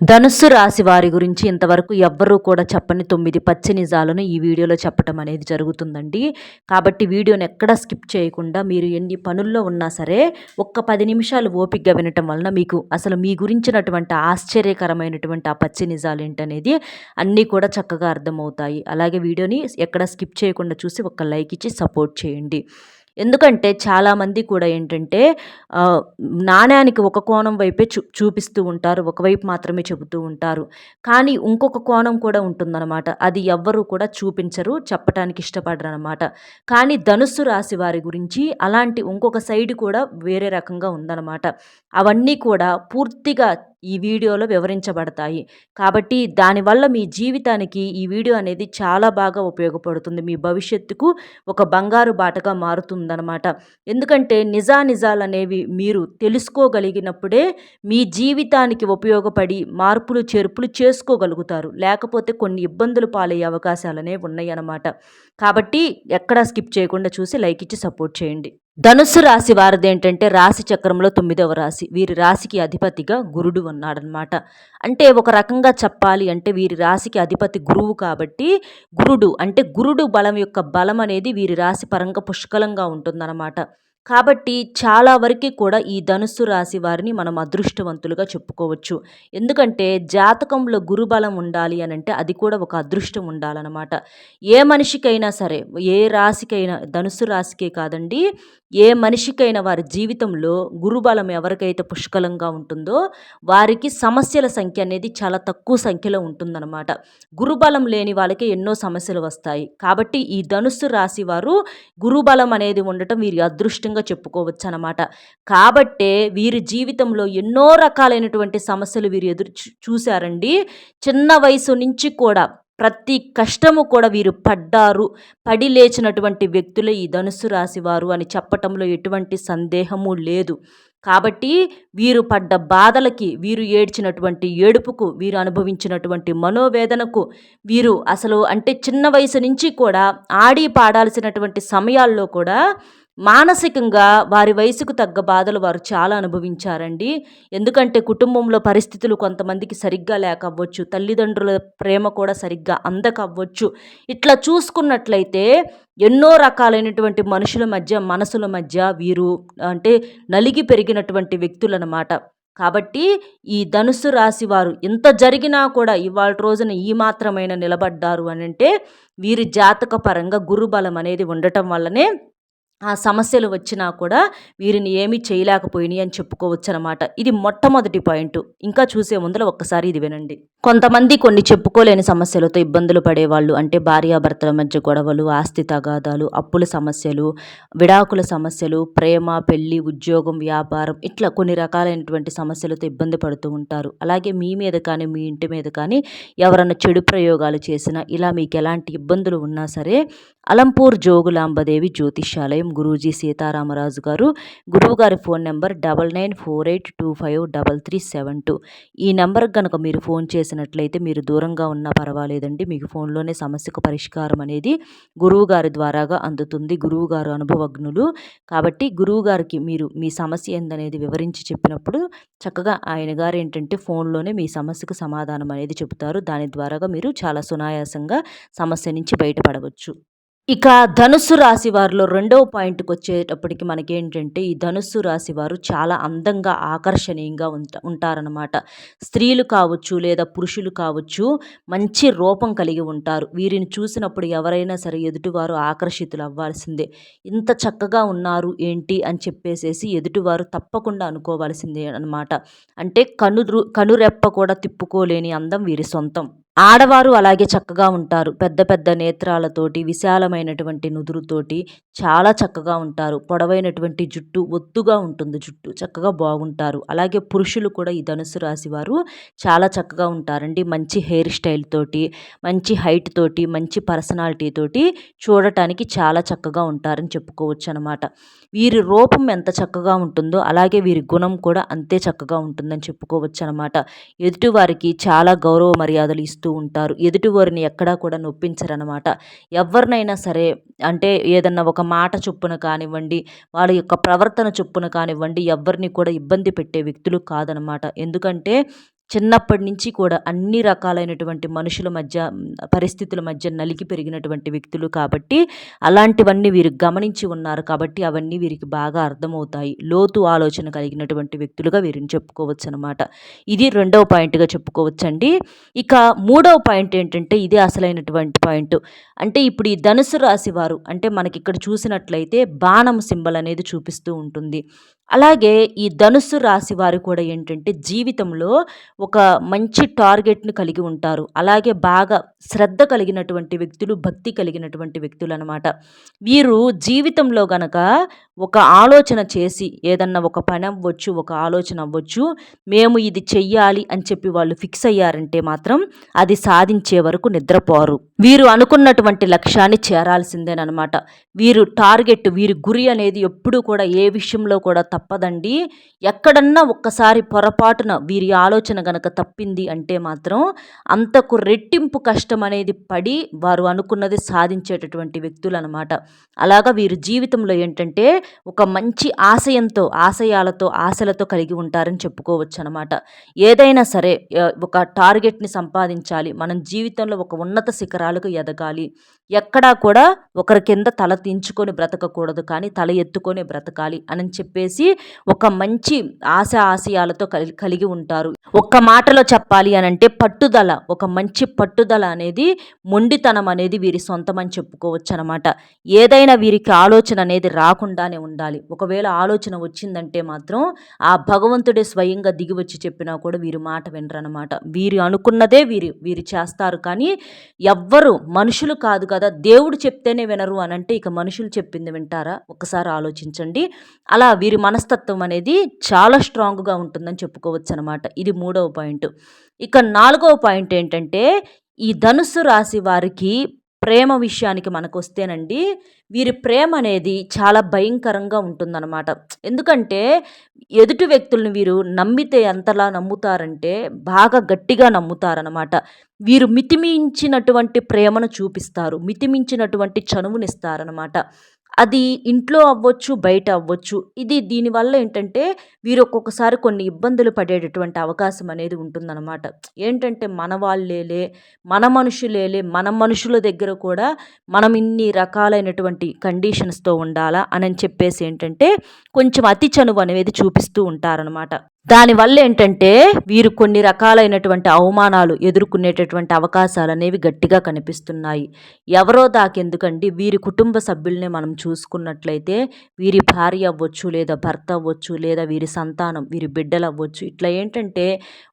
ధనుస్సు రాశి వారి గురించి ఇంతవరకు ఎవ్వరూ కూడా చెప్పని తొమ్మిది పచ్చి నిజాలను ఈ వీడియోలో చెప్పటం అనేది జరుగుతుందండి. కాబట్టి వీడియోని ఎక్కడా స్కిప్ చేయకుండా మీరు ఎన్ని పనుల్లో ఉన్నా సరే ఒక్క పది నిమిషాలు ఓపికగా వినటం వలన మీకు అసలు మీ గురించినటువంటి ఆశ్చర్యకరమైనటువంటి ఆ పచ్చి నిజాలు ఏంటనేది అన్నీ కూడా చక్కగా అర్థమవుతాయి. అలాగే వీడియోని ఎక్కడ స్కిప్ చేయకుండా చూసి ఒక లైక్ ఇచ్చి సపోర్ట్ చేయండి. ఎందుకంటే చాలామంది కూడా ఏంటంటే నాణ్యానికి ఒక కోణం వైపే చూ చూపిస్తూ ఉంటారు ఒకవైపు మాత్రమే చెబుతూ ఉంటారు. కానీ ఇంకొక కోణం కూడా ఉంటుందన్నమాట. అది ఎవ్వరూ కూడా చూపించరు చెప్పటానికి ఇష్టపడరు అనమాట కానీ ధనుస్సు రాశి వారి గురించి అలాంటి ఇంకొక సైడ్ కూడా వేరే రకంగా ఉందన్నమాట. అవన్నీ కూడా పూర్తిగా ఈ వీడియోలో వివరించబడతాయి. కాబట్టి దానివల్ల మీ జీవితానికి ఈ వీడియో అనేది చాలా బాగా ఉపయోగపడుతుంది. మీ భవిష్యత్తుకు ఒక బంగారు బాటగా మారుతుందన్నమాట. ఎందుకంటే నిజానిజాలు అనేవి మీరు తెలుసుకోగలిగినప్పుడే మీ జీవితానికి ఉపయోగపడి మార్పులు చేర్పులు చేసుకోగలుగుతారు. లేకపోతే కొన్ని ఇబ్బందులు పాలయ్యే అవకాశాలు అనేవి కాబట్టి ఎక్కడా స్కిప్ చేయకుండా చూసి లైక్ ఇచ్చి సపోర్ట్ చేయండి. ధనుస్సు రాశి వారిది ఏంటంటే రాశి చక్రంలో తొమ్మిదవ రాశి. వీరి రాశికి అధిపతిగా గురుడు ఉన్నాడనమాట అంటే ఒక రకంగా చెప్పాలి అంటే వీరి రాశికి అధిపతి గురువు కాబట్టి గురుడు అంటే గురుడు బలం యొక్క బలం అనేది వీరి రాశి పరంగా పుష్కలంగా ఉంటుందన్నమాట. కాబట్టి చాలా వరకు కూడా ఈ ధనుస్సు రాశి వారిని మనం అదృష్టవంతులుగా చెప్పుకోవచ్చు. ఎందుకంటే జాతకంలో గురుబలం ఉండాలి అని అంటే అది కూడా ఒక అదృష్టం ఉండాలన్నమాట. ఏ మనిషికైనా సరే ఏ రాశికైనా ధనుస్సు రాశికే కాదండి ఏ మనిషికైనా వారి జీవితంలో గురుబలం ఎవరికైతే పుష్కలంగా ఉంటుందో వారికి సమస్యల సంఖ్య అనేది చాలా తక్కువ సంఖ్యలో ఉంటుందన్నమాట. గురుబలం లేని వాళ్ళకి ఎన్నో సమస్యలు వస్తాయి. కాబట్టి ఈ ధనుస్సు రాశి వారు గురుబలం అనేది ఉండటం వీరి అదృష్టంగా చెప్పుకోవచ్చు అనమాట కాబట్టే వీరి జీవితంలో ఎన్నో రకాలైనటువంటి సమస్యలు వీరు ఎదురు చూశారండి. చిన్న వయసు నుంచి కూడా ప్రతి కష్టము కూడా వీరు పడ్డారు. పడి లేచినటువంటి వ్యక్తులే ఈ ధనుసు రాశి వారు అని చెప్పటంలో ఎటువంటి సందేహము లేదు. కాబట్టి వీరు పడ్డ బాధలకి వీరు ఏడ్చినటువంటి ఏడుపుకు వీరు అనుభవించినటువంటి మనోవేదనకు వీరు అసలు అంటే చిన్న వయసు నుంచి కూడా ఆడి పాడాల్సినటువంటి సమయాల్లో కూడా మానసికంగా వారి వయసుకు తగ్గ బాధలు వారు చాలా అనుభవించారండి. ఎందుకంటే కుటుంబంలో పరిస్థితులు కొంతమందికి సరిగ్గా లేకవ్వచ్చు తల్లిదండ్రుల ప్రేమ కూడా సరిగ్గా అందకవ్వచ్చు ఇట్లా చూసుకున్నట్లయితే ఎన్నో రకాలైనటువంటి మనుషుల మధ్య మనసుల మధ్య వీరు అంటే నలిగి పెరిగినటువంటి వ్యక్తులన్నమాట కాబట్టి ఈ ధనుసు రాశి వారు ఎంత జరిగినా కూడా ఇవాళ రోజున ఈ మాత్రమైన నిలబడ్డారు అని అంటే వీరి జాతక పరంగా గురుబలం అనేది ఉండటం వల్లనే ఆ సమస్యలు వచ్చినా కూడా వీరిని ఏమీ చేయలేకపోయినాయి అని చెప్పుకోవచ్చు అనమాట ఇది మొట్టమొదటి పాయింట్. ఇంకా చూసే ముందర ఒక్కసారి ఇది వినండి. కొంతమంది కొన్ని చెప్పుకోలేని సమస్యలతో ఇబ్బందులు పడేవాళ్ళు అంటే భార్యాభర్తల మధ్య గొడవలు ఆస్తి తగాదాలు అప్పుల సమస్యలు విడాకుల సమస్యలు ప్రేమ పెళ్ళి ఉద్యోగం వ్యాపారం ఇట్లా కొన్ని రకాలైనటువంటి సమస్యలతో ఇబ్బంది పడుతూ ఉంటారు. అలాగే మీ మీద కానీ మీ ఇంటి మీద కానీ ఎవరన్నా చెడు ప్రయోగాలు చేసినా ఇలా మీకు ఎలాంటి ఇబ్బందులు ఉన్నా సరే అలంపూర్ జోగులాంబదేవి జ్యోతిష్యాలయం గురూజీ సీతారామరాజు గారు. గురువుగారి phone number double nine four eight two five double three seven two. ఈ నెంబర్కి కనుక మీరు ఫోన్ చేసినట్లయితే మీరు దూరంగా ఉన్నా పర్వాలేదండి. మీకు ఫోన్లోనే సమస్యకు పరిష్కారం అనేది గురువుగారి ద్వారాగా అందుతుంది. గురువుగారు అనుభవజ్ఞులు. కాబట్టి గురువుగారికి మీరు మీ సమస్య ఏందనేది వివరించి చెప్పినప్పుడు చక్కగా ఆయన గారు ఏంటంటే ఫోన్లోనే మీ సమస్యకు సమాధానం అనేది చెబుతారు. దాని ద్వారాగా మీరు చాలా సునాయాసంగా సమస్య నుంచి బయటపడవచ్చు. ఇక ధనుస్సు రాశి వారిలో రెండవ పాయింట్కి వచ్చేటప్పటికి మనకేంటంటే ఈ ధనుస్సు రాశి వారు చాలా అందంగా ఆకర్షణీయంగా ఉంటా ఉంటారనమాట స్త్రీలు కావచ్చు లేదా పురుషులు కావచ్చు మంచి రూపం కలిగి ఉంటారు. వీరిని చూసినప్పుడు ఎవరైనా సరే ఎదుటివారు ఆకర్షితులు అవ్వాల్సిందే. ఇంత చక్కగా ఉన్నారు ఏంటి అని చెప్పేసేసి ఎదుటివారు తప్పకుండా అనుకోవాల్సిందే అనమాట అంటే కను కనురెప్ప కూడా తిప్పుకోలేని అందం వీరి సొంతం. ఆడవారు అలాగే చక్కగా ఉంటారు. పెద్ద పెద్ద నేత్రాలతోటి విశాలమైనటువంటి నుదురుతోటి చాలా చక్కగా ఉంటారు. పొడవైనటువంటి జుట్టు ఒత్తుగా ఉంటుంది జుట్టు. చక్కగా బాగుంటారు. అలాగే పురుషులు కూడా ఈ ధనుసు రాశి వారు చాలా చక్కగా ఉంటారండి. మంచి హెయిర్ స్టైల్ తోటి మంచి హైట్ తోటి మంచి పర్సనాలిటీ తోటి చూడటానికి చాలా చక్కగా ఉంటారని చెప్పుకోవచ్చు అనమాట వీరి రూపం ఎంత చక్కగా ఉంటుందో అలాగే వీరి గుణం కూడా అంతే చక్కగా ఉంటుందని చెప్పుకోవచ్చు అనమాట ఎదుటివారికి చాలా గౌరవ మర్యాదలు ఇస్తూ చేస్తూ ఉంటారు. ఎదుటివారిని ఎక్కడా కూడా నొప్పించరనమాట ఎవరినైనా సరే అంటే ఏదన్నా ఒక మాట చొప్పున కానివ్వండి వాళ్ళ యొక్క ప్రవర్తన చొప్పున కానివ్వండి ఎవరిని కూడా ఇబ్బంది పెట్టే వ్యక్తులు కాదనమాట ఎందుకంటే చిన్నప్పటి నుంచి కూడా అన్ని రకాలైనటువంటి మనుషుల మధ్య పరిస్థితుల మధ్య నలిగి పెరిగినటువంటి వ్యక్తులు కాబట్టి అలాంటివన్నీ వీరు గమనించి ఉన్నారు కాబట్టి అవన్నీ వీరికి బాగా అర్థమవుతాయి. లోతు ఆలోచన కలిగినటువంటి వ్యక్తులుగా వీరిని చెప్పుకోవచ్చు అనమాట ఇది రెండవ పాయింట్గా చెప్పుకోవచ్చండి. ఇక మూడవ పాయింట్ ఏంటంటే ఇదే అసలైనటువంటి పాయింట్. అంటే ఇప్పుడు ఈ ధనుసు రాశి వారు అంటే మనకి ఇక్కడ చూసినట్లయితే బాణం సింబల్ అనేది చూపిస్తూ ఉంటుంది. అలాగే ఈ ధనుస్సు రాశి వారు కూడా ఏంటంటే జీవితంలో ఒక మంచి టార్గెట్ను కలిగి ఉంటారు. అలాగే బాగా శ్రద్ధ కలిగినటువంటి వ్యక్తులు భక్తి కలిగినటువంటి వ్యక్తులు అనమాట వీరు జీవితంలో గనక ఒక ఆలోచన చేసి ఏదన్నా ఒక పని అవ్వచ్చు ఒక ఆలోచన అవ్వచ్చు మేము ఇది చెయ్యాలి అని చెప్పి వాళ్ళు ఫిక్స్ అయ్యారంటే మాత్రం అది సాధించే వరకు నిద్రపోరు. వీరు అనుకున్నటువంటి లక్ష్యాన్ని చేరాల్సిందేనమాట వీరు టార్గెట్ వీరి గురి అనేది ఎప్పుడూ కూడా ఏ విషయంలో కూడా తప్పదండి. ఎక్కడన్నా ఒక్కసారి పొరపాటున వీరి ఆలోచన గనక తప్పింది అంటే మాత్రం అంతకు రెట్టింపు కష్టం అనేది పడి వారు అనుకున్నది సాధించేటటువంటి వ్యక్తులు అనమాట అలాగా వీరు జీవితంలో ఏంటంటే ఒక మంచి ఆశయంతో ఆశయాలతో ఆశలతో కలిగి ఉంటారని చెప్పుకోవచ్చు అనమాట ఏదైనా సరే ఒక టార్గెట్ని సంపాదించాలి. మనం జీవితంలో ఒక ఉన్నత శిఖరాలకు ఎదగాలి. ఎక్కడా కూడా ఒకరి కింద తల దించుకొని బ్రతకకూడదు కానీ తల ఎత్తుకొని బ్రతకాలి అని చెప్పేసి ఒక మంచి ఆశ ఆశయాలతో కలిగి ఉంటారు. ఒక్క మాటలో చెప్పాలి అని అంటే పట్టుదల ఒక మంచి పట్టుదల అనేది మొండితనం అనేది వీరి సొంతమని చెప్పుకోవచ్చు అనమాట ఏదైనా వీరికి ఆలోచన అనేది రాకుండానే ఉండాలి. ఒకవేళ ఆలోచన వచ్చిందంటే మాత్రం ఆ భగవంతుడే స్వయంగా దిగి వచ్చి చెప్పినా కూడా వీరు మాట వినరనమాట. వీరు అనుకున్నదే వీరు వీరు చేస్తారు కానీ ఎవ్వరు మనుషులు కాదు కదా దేవుడు చెప్తేనే వినరు అని అంటే ఇక మనుషులు చెప్పింది వింటారా? ఒకసారి ఆలోచించండి. అలా వీరి మనస్తత్వం అనేది చాలా స్ట్రాంగ్గా ఉంటుందని చెప్పుకోవచ్చు అనమాట ఇది మూడవ పాయింట్. ఇక నాలుగవ పాయింట్ ఏంటంటే ఈ ధనుస్సు రాశి వారికి ప్రేమ విషయానికి మనకు వస్తేనండి వీరి ప్రేమ అనేది చాలా భయంకరంగా ఉంటుందన్నమాట. ఎందుకంటే ఎదుటి వ్యక్తులను వీరు నమ్మితే ఎంతలా నమ్ముతారంటే బాగా గట్టిగా నమ్ముతారనమాట వీరు మితిమించినటువంటి ప్రేమను చూపిస్తారు మితిమించినటువంటి చనువునిస్తారనమాట అది ఇంట్లో అవ్వచ్చు బయట అవ్వచ్చు. ఇది దీనివల్ల ఏంటంటే వీరు ఒక్కొక్కసారి కొన్ని ఇబ్బందులు పడేటటువంటి అవకాశం అనేది ఉంటుందన్నమాట. ఏంటంటే మన వాళ్ళేలే మన మనుషులేలే మన మనుషుల దగ్గర కూడా మనం ఇన్ని రకాలైనటువంటి కండిషన్స్తో ఉండాలా అని చెప్పేసి ఏంటంటే కొంచెం అతి చనువు అనేది చూపిస్తూ ఉంటారనమాట దానివల్ల ఏంటంటే వీరు కొన్ని రకాలైనటువంటి అవమానాలు ఎదుర్కొనేటటువంటి అవకాశాలు అనేవి గట్టిగా కనిపిస్తున్నాయి. ఎవరో దాకెందుకండి? వీరి కుటుంబ సభ్యుల్ని మనం చూసుకున్నట్లయితే వీరి భార్య అవ్వచ్చు లేదా భర్త అవ్వచ్చు లేదా వీరి సంతానం వీరి బిడ్డలు అవ్వచ్చు. ఇట్లా ఏంటంటే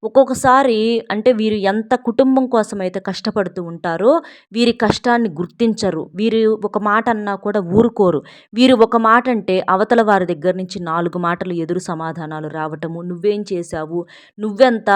ఒక్కొక్కసారి అంటే వీరు ఎంత కుటుంబం కోసం అయితే కష్టపడుతూ ఉంటారో వీరి కష్టాన్ని గుర్తించరు. వీరు ఒక మాట అన్నా కూడా ఊరుకోరు. వీరు ఒక మాట అంటే అవతల వారి దగ్గర నుంచి నాలుగు మాటలు ఎదురు సమాధానాలు రావటము నువ్వు నువ్వేం చేశావు? నువ్వెంత?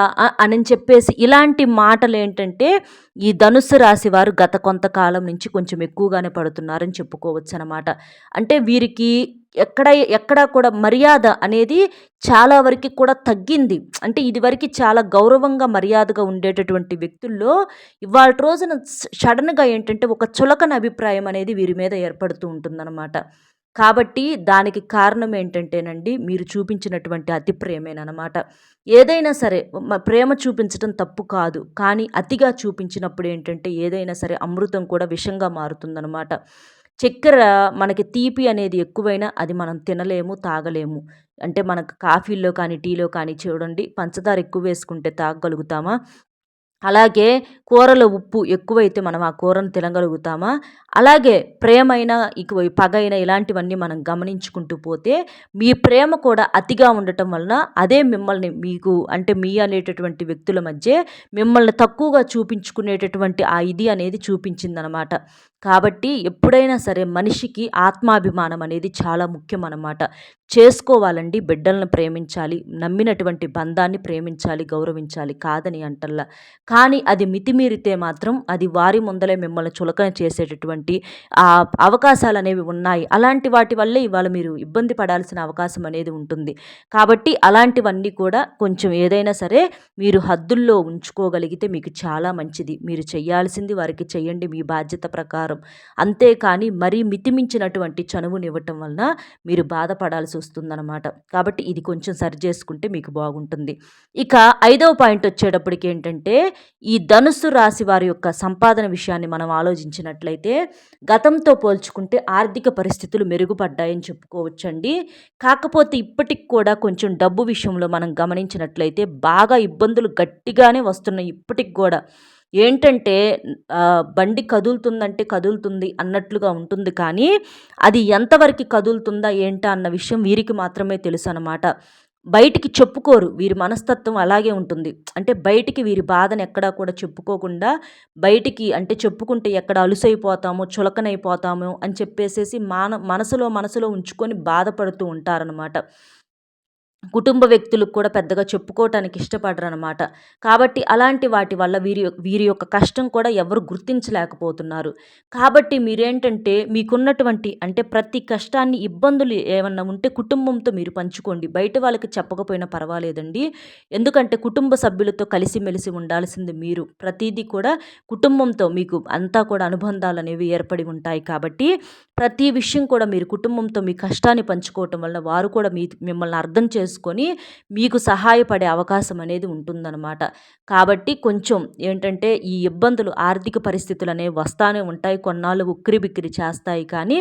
అని చెప్పేసి ఇలాంటి మాటలు ఏంటంటే ఈ ధనుస్సు రాశి వారు గత కొంతకాలం నుంచి కొంచెం ఎక్కువగానే పడుతున్నారని చెప్పుకోవచ్చు అనమాట అంటే వీరికి ఎక్కడ ఎక్కడా కూడా మర్యాద అనేది చాలా వరకు కూడా తగ్గింది. అంటే ఇదివరకు చాలా గౌరవంగా మర్యాదగా ఉండేటటువంటి వ్యక్తుల్లో ఇవాళ రోజున సడన్గా ఏంటంటే ఒక చులకన అభిప్రాయం అనేది వీరి మీద ఏర్పడుతూ ఉంటుందన్నమాట కాబట్టి దానికి కారణం ఏంటంటేనండి మీరు చూపించినటువంటి అతి ప్రేమేనమాట ఏదైనా సరే ప్రేమ చూపించడం తప్పు కాదు. కానీ అతిగా చూపించినప్పుడు ఏంటంటే ఏదైనా సరే అమృతం కూడా విషంగా మారుతుందనమాట చక్కెర మనకి తీపి అనేది ఎక్కువైనా అది మనం తినలేము తాగలేము. అంటే మనకు కాఫీల్లో కానీ టీలో కానీ చూడండి పంచదార ఎక్కువ వేసుకుంటే తాగగలుగుతామా? అలాగే కూరలో ఉప్పు ఎక్కువైతే మనం ఆ కూరను తినగలుగుతామా? అలాగే ప్రేమైన ఇక పగైన ఇలాంటివన్నీ మనం గమనించుకుంటూ పోతే మీ ప్రేమ కూడా అతిగా ఉండటం వలన అదే మిమ్మల్ని మీకు అంటే మీ అనేటటువంటి వ్యక్తుల మధ్య మిమ్మల్ని తక్కువగా చూపించుకునేటటువంటి ఆ ఇది అనేది చూపించిందనమాట. కాబట్టి ఎప్పుడైనా సరే మనిషికి ఆత్మాభిమానం అనేది చాలా ముఖ్యం అన్నమాట చేసుకోవాలండి బిడ్డలను ప్రేమించాలి నమ్మినటువంటి బంధాన్ని ప్రేమించాలి గౌరవించాలి కాదని అంటల్లా. కానీ అది మితిమీరితే మాత్రం అది వారి ముందలే మిమ్మల్ని చులకన చేసేటటువంటి ఆ అవకాశాలు అనేవి ఉన్నాయి. అలాంటి వాటి వల్లే ఇవాళ మీరు ఇబ్బంది పడాల్సిన అవకాశం అనేది ఉంటుంది. కాబట్టి అలాంటివన్నీ కూడా కొంచెం ఏదైనా సరే మీరు హద్దుల్లో ఉంచుకోగలిగితే మీకు చాలా మంచిది. మీరు చేయాల్సింది వారికి చేయండి మీ బాధ్యత ప్రకారం. అంతేకాని మరీ మితిమించినటువంటి చనువునివ్వటం వలన మీరు బాధపడాల్సి వస్తుందన్నమాట. కాబట్టి ఇది కొంచెం సరి చేసుకుంటే మీకు బాగుంటుంది. ఇక ఐదవ పాయింట్ వచ్చేటప్పటికి ఏంటంటే ఈ ధనుస్సు రాశి వారి యొక్క సంపాదన విషయాన్ని మనం ఆలోచించినట్లయితే గతంతో పోల్చుకుంటే ఆర్థిక పరిస్థితులు మెరుగుపడ్డాయని చెప్పుకోవచ్చండి. కాకపోతే ఇప్పటికి కూడా కొంచెం డబ్బు విషయంలో మనం గమనించినట్లయితే బాగా ఇబ్బందులు గట్టిగానే వస్తున్నాయి ఇప్పటికి కూడా. ఏంటంటే బండి కదులుతుందంటే కదులుతుంది అన్నట్లుగా ఉంటుంది కానీ అది ఎంతవరకు కదులుతుందా ఏంటా అన్న విషయం వీరికి మాత్రమే తెలుసు అనమాట బయటికి చెప్పుకోరు. వీరి మనస్తత్వం అలాగే ఉంటుంది. అంటే బయటికి వీరి బాధను ఎక్కడా కూడా చెప్పుకోకుండా బయటికి అంటే చెప్పుకుంటే ఎక్కడ అలుసైపోతామో చులకనైపోతామో అని చెప్పేసేసి మాన మనసులో మనసులో ఉంచుకొని బాధపడుతూ ఉంటారనమాట కుటుంబ వ్యక్తులకు కూడా పెద్దగా చెప్పుకోవటానికి ఇష్టపడరు అనమాట కాబట్టి అలాంటి వాటి వల్ల వీరి వీరి యొక్క కష్టం కూడా ఎవరు గుర్తించలేకపోతున్నారు. కాబట్టి మీరేంటంటే మీకున్నటువంటి అంటే ప్రతి కష్టాన్ని ఇబ్బందులు ఏమన్నా ఉంటే కుటుంబంతో మీరు పంచుకోండి. బయట వాళ్ళకి చెప్పకపోయినా పర్వాలేదండి. ఎందుకంటే కుటుంబ సభ్యులతో కలిసిమెలిసి ఉండాల్సింది మీరు. ప్రతిదీ కూడా కుటుంబంతో మీకు అంతా కూడా అనుబంధాలు అనేవి ఏర్పడి ఉంటాయి కాబట్టి ప్రతి విషయం కూడా మీరు కుటుంబంతో మీ కష్టాన్ని పంచుకోవటం వల్ల వారు కూడా మీ మిమ్మల్ని అర్థం చేసుకొని మీకు సహాయపడే అవకాశం అనేది ఉంటుందన్నమాట. కాబట్టి కొంచెం ఏంటంటే ఈ ఇబ్బందులు ఆర్థిక పరిస్థితులు అనేవి వస్తానే ఉంటాయి. కొన్నాళ్ళు ఉక్కిరి బిక్కిరి చేస్తాయి కానీ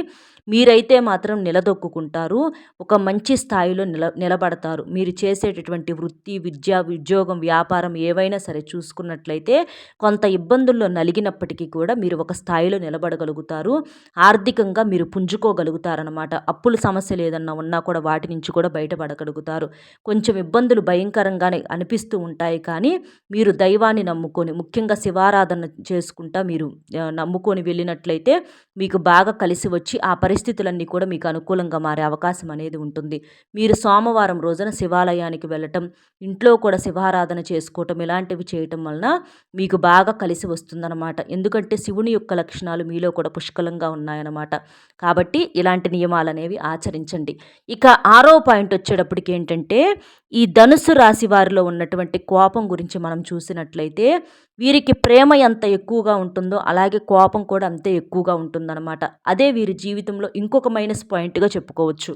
మీరైతే మాత్రం నిలదొక్కుంటారు ఒక మంచి స్థాయిలో నిల నిలబడతారు. మీరు చేసేటటువంటి వృత్తి విద్య ఉద్యోగం వ్యాపారం ఏవైనా సరే చూసుకున్నట్లయితే కొంత ఇబ్బందుల్లో నలిగినప్పటికీ కూడా మీరు ఒక స్థాయిలో నిలబడగలుగుతారు. ఆర్థికంగా మీరు పుంజుకోగలుగుతారనమాట అప్పుల సమస్యలు లేదన్నా ఉన్నా కూడా వాటి నుంచి కూడా బయటపడగలుగుతారు. కొంచెం ఇబ్బందులు భయంకరంగానే అనిపిస్తూ ఉంటాయి కానీ మీరు దైవాన్ని నమ్ముకొని ముఖ్యంగా శివారాధన చేసుకుంటా మీరు నమ్ముకొని వెళ్ళినట్లయితే మీకు బాగా కలిసి వచ్చి ఆ పరిస్థితులన్నీ కూడా మీకు అనుకూలంగా మారే అవకాశం అనేది ఉంటుంది. మీరు సోమవారం రోజున శివాలయానికి వెళ్ళటం ఇంట్లో కూడా శివారాధన చేసుకోవటం ఇలాంటివి చేయటం వలన మీకు బాగా కలిసి వస్తుందన్నమాట. ఎందుకంటే శివుని యొక్క లక్షణాలు మీలో కూడా పుష్కలంగా ఉన్నాయన్నమాట. కాబట్టి ఇలాంటి నియమాలు అనేవి ఆచరించండి. ఇక ఆరో పాయింట్ వచ్చేటప్పటికి ఏంటంటే ఈ ధనుసు రాశి వారిలో ఉన్నటువంటి కోపం గురించి మనం చూసినట్లయితే వీరికి ప్రేమ ఎంత ఎక్కువగా ఉంటుందో అలాగే కోపం కూడా అంతే ఎక్కువగా ఉంటుందన్నమాట. అదే వీరి జీవితంలో ఇంకొక మైనస్ పాయింట్గా చెప్పుకోవచ్చు.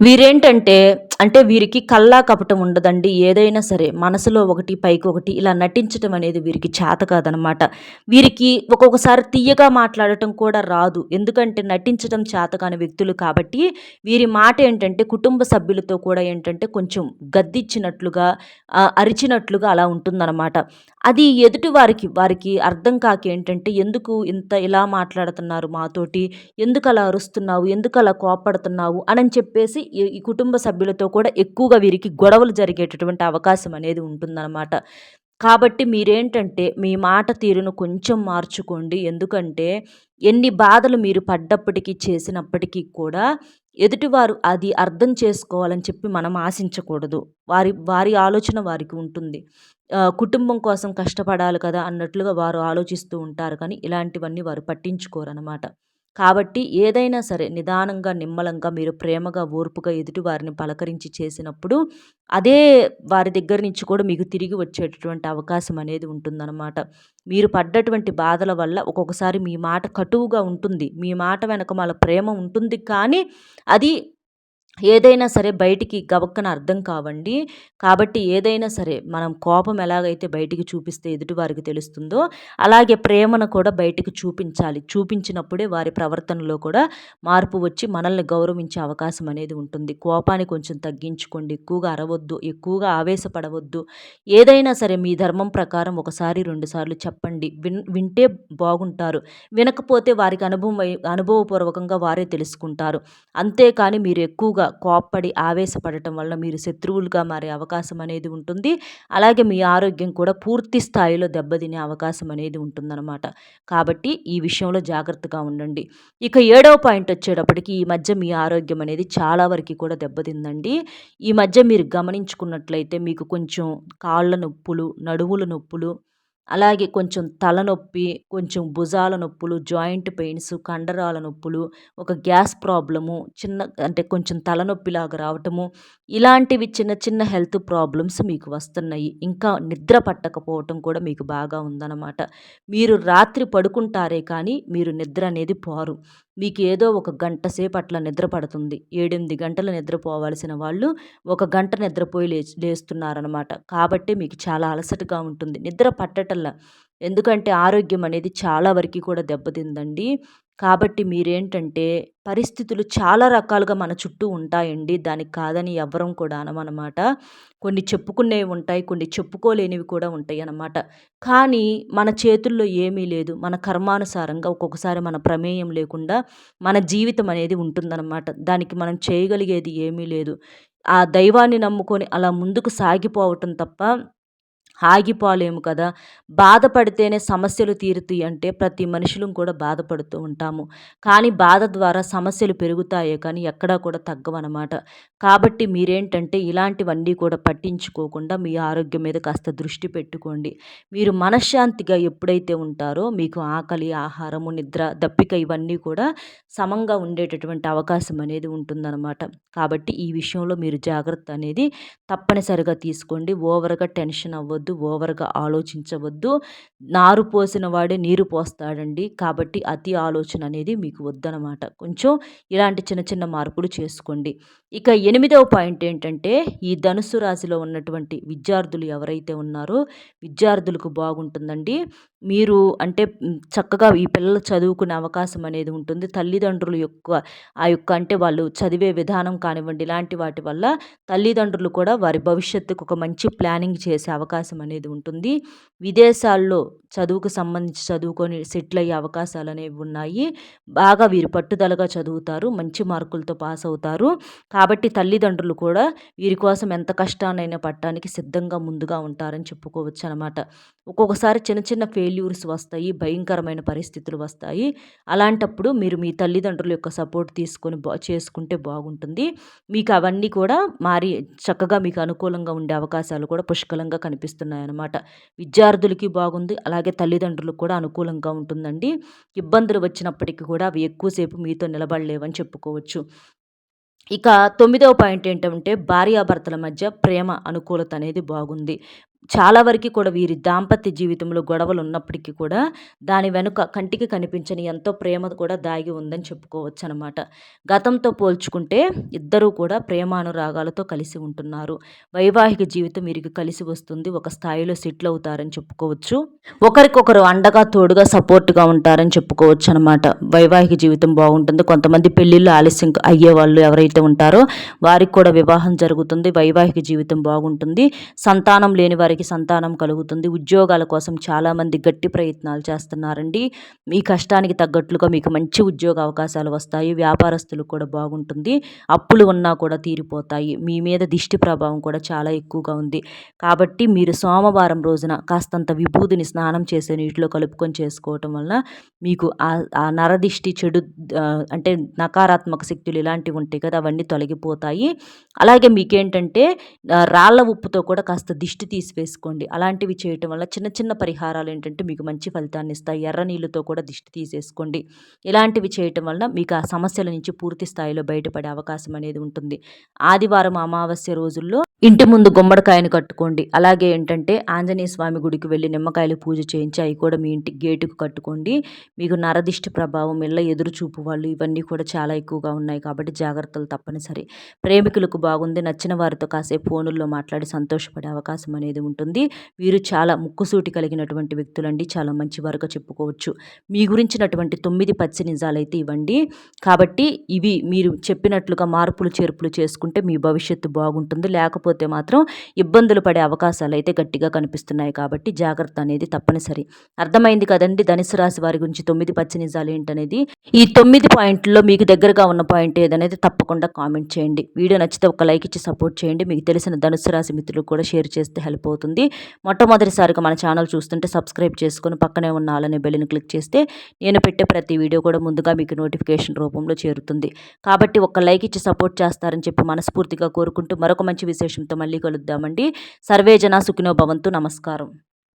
వీరేంటంటే అంటే వీరికి కల్లా కపటం ఉండదండి. ఏదైనా సరే మనసులో ఒకటి పైకి ఒకటి ఇలా నటించటం అనేది వీరికి చేత కాదనమాట. వీరికి ఒక్కొక్కసారి తీయగా మాట్లాడటం కూడా రాదు. ఎందుకంటే నటించడం చేత కాని వ్యక్తులు కాబట్టి వీరి మాట ఏంటంటే కుటుంబ సభ్యులతో కూడా ఏంటంటే కొంచెం గద్దిచ్చినట్లుగా అరిచినట్లుగా అలా ఉంటుందన్నమాట. అది ఎదుటి వారికి వారికి అర్థం కాక ఏంటంటే ఎందుకు ఇంత ఇలా మాట్లాడుతున్నారు మాతోటి? ఎందుకు అలా అరుస్తున్నావు? ఎందుకు అలా కోపడుతున్నావు అని చెప్పేసి ఈ కుటుంబ సభ్యులతో కూడా ఎక్కువగా వీరికి గొడవలు జరిగేటటువంటి అవకాశం అనేది ఉంటుందన్నమాట. కాబట్టి మీరేంటంటే మీ మాట తీరును కొంచెం మార్చుకోండి. ఎందుకంటే ఎన్ని బాధలు మీరు పడ్డప్పటికీ చేసినప్పటికీ కూడా ఎదుటివారు అది అర్థం చేసుకోవాలని చెప్పి మనం ఆశించకూడదు. వారి వారి ఆలోచన వారికి ఉంటుంది. కుటుంబం కోసం కష్టపడాలి కదా అన్నట్లుగా వారు ఆలోచిస్తూ ఉంటారు కానీ ఇలాంటివన్నీ వారు పట్టించుకోరు అనమాట కాబట్టి ఏదైనా సరే నిదానంగా నిమ్మలంగా మీరు ప్రేమగా ఓర్పుగా ఎదుటి వారిని పలకరించి చేసినప్పుడు అదే వారి దగ్గర నుంచి కూడా మీకు తిరిగి వచ్చేటటువంటి అవకాశం అనేది ఉంటుందన్నమాట. మీరు పడ్డటువంటి బాధల వల్ల ఒక్కొక్కసారి మీ మాట కటువుగా ఉంటుంది. మీ మాట వెనక మళ్ళీ ప్రేమ ఉంటుంది కానీ అది ఏదైనా సరే బయటికి గబక్కన అర్థం కావండి. కాబట్టి ఏదైనా సరే మనం కోపం ఎలాగైతే బయటికి చూపిస్తే ఎదుటివారికి తెలుస్తుందో అలాగే ప్రేమను కూడా బయటికి చూపించాలి. చూపించినప్పుడే వారి ప్రవర్తనలో కూడా మార్పు వచ్చి మనల్ని గౌరవించే అవకాశం అనేది ఉంటుంది. కోపాన్ని కొంచెం తగ్గించుకోండి. ఎక్కువగా అరవద్దు ఎక్కువగా ఆవేశపడవద్దు. ఏదైనా సరే మీ ధర్మం ప్రకారం ఒకసారి రెండుసార్లు చెప్పండి. విన్ వింటే బాగుంటారు. వినకపోతే వారికి అనుభవం అనుభవపూర్వకంగా వారే తెలుసుకుంటారు. అంతేకాని మీరు ఎక్కువగా ఎక్కువగా కోప్పడి ఆవేశపడటం వల్ల మీరు శత్రువులుగా మారే అవకాశం అనేది ఉంటుంది. అలాగే మీ ఆరోగ్యం కూడా పూర్తి స్థాయిలో దెబ్బతినే అవకాశం అనేది ఉంటుందన్నమాట. కాబట్టి ఈ విషయంలో జాగ్రత్తగా ఉండండి. ఇక ఏడవ పాయింట్ వచ్చేటప్పటికి ఈ మధ్య మీ ఆరోగ్యం అనేది చాలా వరకు కూడా దెబ్బతిందండి. ఈ మధ్య మీరు గమనించుకున్నట్లయితే మీకు కొంచెం కాళ్ళ నొప్పులు నడువుల నొప్పులు అలాగే కొంచెం తలనొప్పి కొంచెం భుజాల నొప్పులు జాయింట్ పెయిన్స్ కండరాల నొప్పులు ఒక గ్యాస్ ప్రాబ్లము చిన్న అంటే కొంచెం తలనొప్పిలాగా రావటము ఇలాంటివి చిన్న చిన్న హెల్త్ ప్రాబ్లమ్స్ మీకు వస్తున్నాయి. ఇంకా నిద్ర పట్టకపోవటం కూడా మీకు బాగా ఉందన్నమాట. మీరు రాత్రి పడుకుంటారే కానీ మీరు నిద్ర అనేది పోరు. మీకు ఏదో ఒక గంట సేపు అట్లా నిద్ర పడుతుంది. ఏడెనిమిది గంటలు నిద్రపోవాల్సిన వాళ్ళు ఒక గంట నిద్రపోయి లే లేస్తున్నారనమాట కాబట్టి మీకు చాలా అలసటగా ఉంటుంది. నిద్ర పట్టటల్లా ఎందుకంటే ఆరోగ్యం అనేది చాలా వరకు కూడా దెబ్బతిందండి. కాబట్టి మీరేంటంటే పరిస్థితులు చాలా రకాలుగా మన చుట్టూ ఉంటాయండి. దానికి కాదని ఎవ్వరం కూడా అనమనమాట కొన్ని చెప్పుకునేవి ఉంటాయి కొన్ని చెప్పుకోలేనివి కూడా ఉంటాయి అన్నమాట. కానీ మన చేతుల్లో ఏమీ లేదు. మన కర్మానుసారంగా ఒక్కొక్కసారి మన ప్రమేయం లేకుండా మన జీవితం అనేది ఉంటుందన్నమాట. దానికి మనం చేయగలిగేది ఏమీ లేదు. ఆ దైవాన్ని నమ్ముకొని అలా ముందుకు సాగిపోవటం తప్ప ఆగిపోలేము కదా. బాధపడితేనే సమస్యలు తీరుతాయి అంటే ప్రతి మనుషులం కూడా బాధపడుతూ ఉంటాము. కానీ బాధ ద్వారా సమస్యలు పెరుగుతాయే కానీ ఎక్కడా కూడా తగ్గవన్నమాట. కాబట్టి మీరేంటంటే ఇలాంటివన్నీ కూడా పట్టించుకోకుండా మీ ఆరోగ్యం మీద కాస్త దృష్టి పెట్టుకోండి. మీరు మనశ్శాంతిగా ఎప్పుడైతే ఉంటారో మీకు ఆకలి ఆహారము నిద్ర దప్పిక ఇవన్నీ కూడా సమంగా ఉండేటటువంటి అవకాశం అనేది ఉంటుందన్నమాట. కాబట్టి ఈ విషయంలో మీరు జాగ్రత్త అనేది తప్పనిసరిగా తీసుకోండి. ఓవర్గా టెన్షన్ అవ్వద్దు. చేసుకోవద్దు ఓవర్గా ఆలోచించవద్దు. నారు పోసిన వాడే నీరు పోస్తాడండి. కాబట్టి అతి ఆలోచన అనేది మీకు వద్దనమాట కొంచెం ఇలాంటి చిన్న చిన్న మార్పులు చేసుకోండి. ఇక ఎనిమిదవ పాయింట్ ఏంటంటే ఈ ధనుసు రాశిలో ఉన్నటువంటి విద్యార్థులు ఎవరైతే ఉన్నారో విద్యార్థులకు బాగుంటుందండి. మీరు అంటే చక్కగా ఈ పిల్లలు చదువుకునే అవకాశం అనేది ఉంటుంది. తల్లిదండ్రుల యొక్క ఆ యొక్క అంటే వాళ్ళు చదివే విధానం కానివ్వండి ఇలాంటి వాటి వల్ల తల్లిదండ్రులు కూడా వారి భవిష్యత్తుకు ఒక మంచి ప్లానింగ్ చేసే అవకాశం అనేది ఉంటుంది. విదేశాల్లో చదువుకు సంబంధించి చదువుకొని సెటిల్ అయ్యే అవకాశాలు అనేవి ఉన్నాయి. బాగా వీరు పట్టుదలగా చదువుతారు మంచి మార్కులతో పాస్ అవుతారు. కాబట్టి కాబట్టి తల్లిదండ్రులు కూడా వీరి కోసం ఎంత కష్టాన్నైనా పట్టడానికి సిద్ధంగా ముందుగా ఉంటారని చెప్పుకోవచ్చు అనమాట ఒక్కొక్కసారి చిన్న చిన్న ఫెయిల్యూర్స్ వస్తాయి భయంకరమైన పరిస్థితులు వస్తాయి. అలాంటప్పుడు మీరు మీ తల్లిదండ్రుల యొక్క సపోర్ట్ తీసుకొని బా చేసుకుంటే బాగుంటుంది. మీకు అవన్నీ కూడా మారి చక్కగా మీకు అనుకూలంగా ఉండే అవకాశాలు కూడా పుష్కలంగా కనిపిస్తున్నాయి అన్నమాట విద్యార్థులకి బాగుంది అలాగే తల్లిదండ్రులకు కూడా అనుకూలంగా ఉంటుందండి. ఇబ్బందులు వచ్చినప్పటికీ కూడా అవి ఎక్కువసేపు మీతో నిలబడలేవని చెప్పుకోవచ్చు. ఇక తొమ్మిదవ పాయింట్ ఏంటంటే భార్యాభర్తల మధ్య ప్రేమ అనుకూలత అనేది బాగుంది. చాలా వరకు కూడా వీరి దాంపత్య జీవితంలో గొడవలు ఉన్నప్పటికీ కూడా దాని వెనుక కంటికి కనిపించని ఎంతో ప్రేమ కూడా దాగి ఉందని చెప్పుకోవచ్చు అనమాట గతంతో పోల్చుకుంటే ఇద్దరూ కూడా ప్రేమానురాగాలతో కలిసి ఉంటున్నారు. వైవాహిక జీవితం వీరికి కలిసి వస్తుంది. ఒక స్థాయిలో సెటిల్ అవుతారని చెప్పుకోవచ్చు. ఒకరికొకరు అండగా తోడుగా సపోర్ట్గా ఉంటారని చెప్పుకోవచ్చు అనమాట వైవాహిక జీవితం బాగుంటుంది. కొంతమంది పెళ్ళిళ్ళు ఆలస్యం అయ్యే వాళ్ళు ఎవరైతే ఉంటారో వారికి కూడా వివాహం జరుగుతుంది. వైవాహిక జీవితం బాగుంటుంది. సంతానం లేని వారి వారికి సంతానం కలుగుతుంది. ఉద్యోగాల కోసం చాలామంది గట్టి ప్రయత్నాలు చేస్తున్నారండి. మీ కష్టానికి తగ్గట్లుగా మీకు మంచి ఉద్యోగ అవకాశాలు వస్తాయి. వ్యాపారస్తులకు కూడా బాగుంటుంది. అప్పులు ఉన్నా కూడా తీరిపోతాయి. మీ మీద దిష్టి ప్రభావం కూడా చాలా ఎక్కువగా ఉంది. కాబట్టి మీరు సోమవారం రోజున కాస్తంత విభూతిని స్నానం చేసే నీటిలో కలుపుకొని చేసుకోవటం వల్ల మీకు ఆ నరదిష్టి చెడు అంటే నకారాత్మక శక్తులు ఇలాంటివి ఉంటాయి కదా అవన్నీ తొలగిపోతాయి. అలాగే మీకేంటంటే రాళ్ళ ఉప్పుతో కూడా కాస్త దిష్టి తీసివేసి వేసుకోండి. అలాంటివి చేయటం వల్ల చిన్న చిన్న పరిహారాలు ఏంటంటే మీకు మంచి ఫలితాన్ని ఇస్తాయి. ఎర్ర నీళ్ళతో కూడా దిష్టి తీసేసుకోండి. ఇలాంటివి చేయటం వల్ల మీకు ఆ సమస్యల నుంచి పూర్తి స్థాయిలో బయటపడే అవకాశం అనేది ఉంటుంది. ఆదివారం అమావాస్య రోజుల్లో ఇంటి ముందు గుమ్మడికాయను కట్టుకోండి. అలాగే ఏంటంటే ఆంజనేయ స్వామి గుడికి వెళ్ళి నిమ్మకాయలు పూజ చేయించి అవి కూడా మీ ఇంటి గేటుకు కట్టుకోండి. మీకు నరదిష్టి ప్రభావం ఇళ్ళ ఎదురు చూపు వాళ్ళు ఇవన్నీ కూడా చాలా ఎక్కువగా ఉన్నాయి కాబట్టి జాగ్రత్తలు తప్పనిసరి. ప్రేమికులకు బాగుంది నచ్చిన వారితో కాసేపు ఫోనుల్లో మాట్లాడి సంతోషపడే అవకాశం అనేది ఉంటుంది. వీరు చాలా ముక్కుసూటి కలిగినటువంటి వ్యక్తులండి. చాలా మంచి వారుగా చెప్పుకోవచ్చు. మీ గురించినటువంటి తొమ్మిది పచ్చి నిజాలైతే ఇవ్వండి. కాబట్టి ఇవి మీరు చెప్పినట్లుగా మార్పులు చేర్పులు చేసుకుంటే మీ భవిష్యత్తు బాగుంటుంది. లేకపోతే లేకపోతే మాత్రం ఇబ్బందులు పడే అవకాశాలు అయితే గట్టిగా కనిపిస్తున్నాయి కాబట్టి జాగ్రత్త అనేది తప్పనిసరి. అర్థమైంది కదండి ధనుసు రాశి వారి గురించి తొమ్మిది పచ్చి నిజాలు ఏంటనేది? ఈ తొమ్మిది పాయింట్లో మీకు దగ్గరగా ఉన్న పాయింట్ ఏదనేది తప్పకుండా కామెంట్ చేయండి. వీడియో నచ్చితే ఒక లైక్ ఇచ్చి సపోర్ట్ చేయండి. మీకు తెలిసిన ధనుసు రాశి మిత్రులకు కూడా షేర్ చేస్తే హెల్ప్ అవుతుంది. మొట్టమొదటిసారిగా మన ఛానల్ చూస్తుంటే సబ్స్క్రైబ్ చేసుకుని పక్కనే ఉన్న అలానే బెల్లిని క్లిక్ చేస్తే నేను పెట్టే ప్రతి వీడియో కూడా ముందుగా మీకు నోటిఫికేషన్ రూపంలో చేరుతుంది. కాబట్టి ఒక లైక్ ఇచ్చి సపోర్ట్ చేస్తారని చెప్పి మనస్ఫూర్తిగా కోరుకుంటూ మరొక మంచి విశేషం విశేషంతో మళ్ళీ కలుద్దామండి. సర్వేజన సుఖినో భవంతు. నమస్కారం.